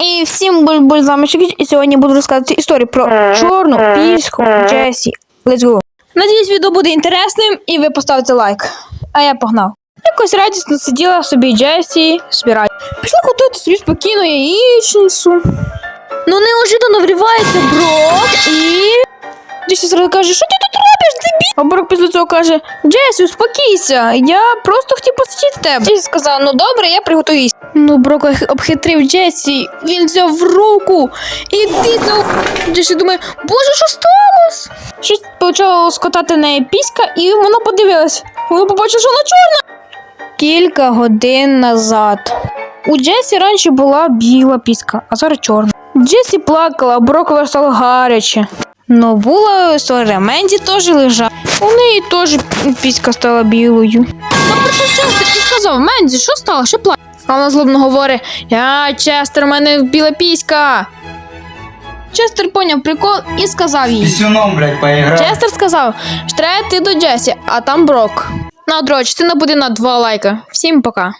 І всім буль-буль, з вами Чекіч, і сьогодні буду розказувати історію про чорну піську Джесі. Let's go. Надіюсь, відео буде інтересним і ви поставите лайк. А я погнав. Якось радісно сиділа собі Джесі, збирає. Пішла ходити собі спокійно яєчницю. Ну неожиданно врівається Брок і. Джесі зразу каже, що ти тут? А Брок після цього каже: Джесі, успокійся, я просто хотів посидіти тебе. Джесі сказав, ну добре, я приготую їсти. Ну, Брок обхитрив Джесі, він взяв руку і тиснув. Джесі думає, боже, що сталося? Щось почало скотати неї піська, і вона подивилась. Вона побачила, що вона чорна. Кілька годин назад. У Джесі раніше була біла піска, а зараз чорна. Джесі плакала, а Брокове стало гаряче. Ну, була історія, Менді теж лежала. У неї теж піська стала білою. Та прийшов Честер і сказав, Менді, що стало? Що плаче? А вона злобно говорить: Я, Честер, у мене біла піська. Честер поняв прикол і сказав їй. Пісюном, блядь, поіграв. Честер сказав, що треба йти до Джесі, а там Брок. На друга частина буде на два лайка. Всім пока.